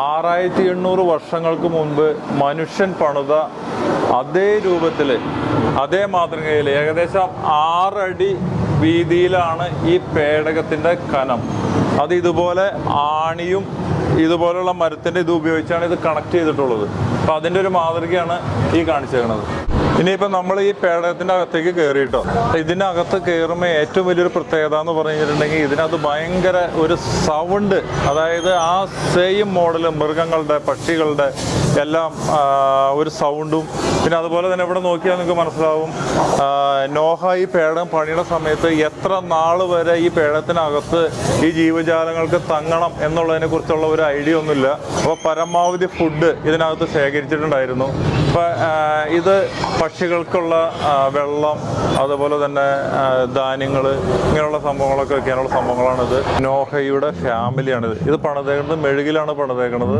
ആറായിരത്തി എണ്ണൂറ് വർഷങ്ങൾക്ക് മുമ്പ് മനുഷ്യൻ പണിത അതേ രൂപത്തിൽ അതേ മാതൃകയിൽ ഏകദേശം ആറടി വീതിയിലാണ് ഈ പേടകത്തിന്റെ കനം. അത് ഇതുപോലെ ആണിയും ഇതുപോലുള്ള മരത്തിന്റെ ഇത് ഉപയോഗിച്ചാണ് ഇത് കണക്ട് ചെയ്തിട്ടുള്ളത്. അപ്പൊ അതിന്റെ ഒരു മാതൃകയാണ് ഈ കാണിച്ചേക്കുന്നത് ഇനിയിപ്പോൾ നമ്മൾ ഈ പേടകത്തിന്റെ അകത്തേക്ക് കയറിയിട്ടോ ഇതിനകത്ത് കയറുമ്പോൾ ഏറ്റവും വലിയൊരു പ്രത്യേകത എന്ന് പറഞ്ഞു കഴിഞ്ഞിട്ടുണ്ടെങ്കിൽ ഇതിനകത്ത് ഭയങ്കര ഒരു സൗണ്ട് അതായത് ആ സെയിം മോഡൽ മൃഗങ്ങളുടെ പക്ഷികളുടെ എല്ലാം ഒരു സൗണ്ടും പിന്നെ അതുപോലെ തന്നെ ഇവിടെ നോക്കിയാൽ നിങ്ങൾക്ക് മനസ്സിലാവും നോഹ ഈ പേടം പണിയുടെ സമയത്ത് എത്ര നാൾ വരെ ഈ പേടത്തിനകത്ത് ഈ ജീവജാലങ്ങൾക്ക് തങ്ങണം എന്നുള്ളതിനെ കുറിച്ചുള്ള ഒരു ഐഡിയ ഒന്നുമില്ല. അപ്പോൾ പരമാവധി ഫുഡ് ഇതിനകത്ത് ശേഖരിച്ചിട്ടുണ്ടായിരുന്നു. അപ്പോൾ ഇത് പക്ഷികൾക്കുള്ള വെള്ളം അതുപോലെ തന്നെ ധാന്യങ്ങൾ ഇങ്ങനെയുള്ള സംഭവങ്ങളൊക്കെ വെക്കാനുള്ള സംഭവങ്ങളാണിത്. നോഹയുടെ ഫാമിലിയാണിത് ഇത് പണിതേക്കുന്നത് മെഴുകിലാണ് പണിതേക്കുന്നത്.